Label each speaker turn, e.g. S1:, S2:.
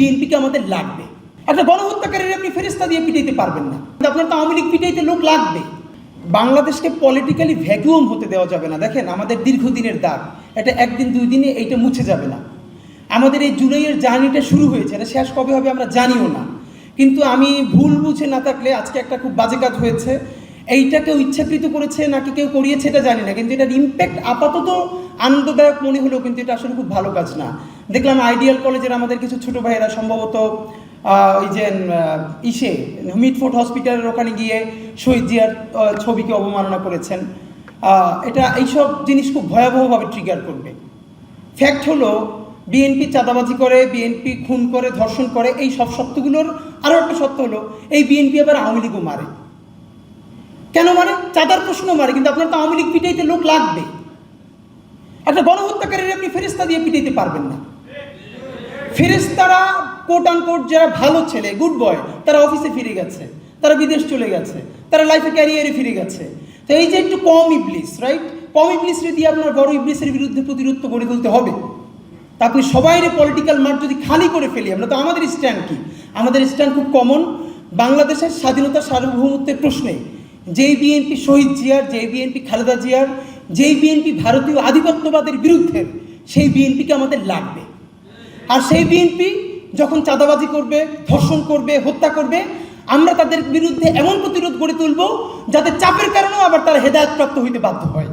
S1: বিএনপিকে আমাদের লাগবে। একটা গণহত্যাকারীর আপনি ফেরিস্তা দিয়ে পিটাইতে পারবেন না। আপনার তো আওয়ামী লীগ পিটাইতে লোক লাগবে। বাংলাদেশকে পলিটিক্যালি ভ্যাকুয়াম হতে দেওয়া যাবে না। দেখেন, আমাদের দীর্ঘদিনের দাগ। এটা একদিন, দুই দিনে এইটা মুছে যাবে না। আমাদের এই জুলাইয়ের জার্নিটা শুরু হয়েছে। এটা শেষ কবে হবে আমরা জানিও না। কিন্তু আমি ভুল বুঝে না থাকলে আজকে একটা খুব বাজে কাজ হয়েছে। এইটা কেউ ইচ্ছাকৃত করেছে নাকি কেউ করিয়েছে এটা জানি না, কিন্তু এটার ইম্প্যাক্ট আপাতত আনন্দদায়ক মনে হলেও কিন্তু এটা আসলে খুব ভালো কাজ না। দেখলাম আইডিয়াল কলেজের আমাদের কিছু ছোট ভাইয়েরা সম্ভবত ওই যে ইসে মিটফোর্ট হসপিটালের ওখানে গিয়ে শহীদ জিয়ার ছবিকে অবমাননা করেছেন। এটা এইসব জিনিস খুব ভয়াবহভাবে ট্রিগার করবে। ফ্যাক্ট হলো বিএনপি চাঁদাবাজি করে বিএনপি খুন করে, ধর্ষণ করে, এই সব সত্যগুলোর আরও একটা সত্য হলো, এই বিএনপি আবার আওয়ামী লীগও মারে। কেন মানে? চাঁদার প্রশ্ন মারে, কিন্তু আপনার তো আওয়ামী লীগ পিটাইতে লোক লাগবে। একটা গণহত্যাকারীর আপনি ফেরেস্তা দিয়ে পিটাইতে পারবেন না। ফেরেস্তারা কোট কোট যারা ভালো ছেলে গুড বয় তারা অফিসে ফিরে গেছে, তারা বিদেশ চলে গেছে, তারা লাইফে ক্যারিয়ারে ফিরে গেছে। তো এই যে একটু কম ইবলিস রাইট কম ইবলিসরে দিয়ে আপনার বড় ইবলিসের বিরুদ্ধে প্রতিরোধ গড়ে তুলতে হবে। তা আপনি সবাইরে পলিটিক্যাল মাঠ যদি খালি করে ফেলি, আমরা তো আমাদের স্ট্যান্ড কি? আমাদের স্ট্যান্ড খুব কমন বাংলাদেশের স্বাধীনতা সার্বভৌমত্বের প্রশ্নে যেই বিএনপি শহীদ জিয়ার, যেই বিএনপি খালেদা জিয়ার, যেই বিএনপি ভারতীয় আধিপত্যবাদের বিরুদ্ধে সেই বিএনপিকে আমাদের লাগবে। আর সেই বিএনপি যখন চাঁদাবাজি করবে, ধর্ষণ করবে, হত্যা করবে, আমরা তাদের বিরুদ্ধে এমন প্রতিরোধ গড়ে তুলব যাতে চাপের কারণেও আবার তারা হেদায়তপ্রাপ্ত হইতে বাধ্য হয়।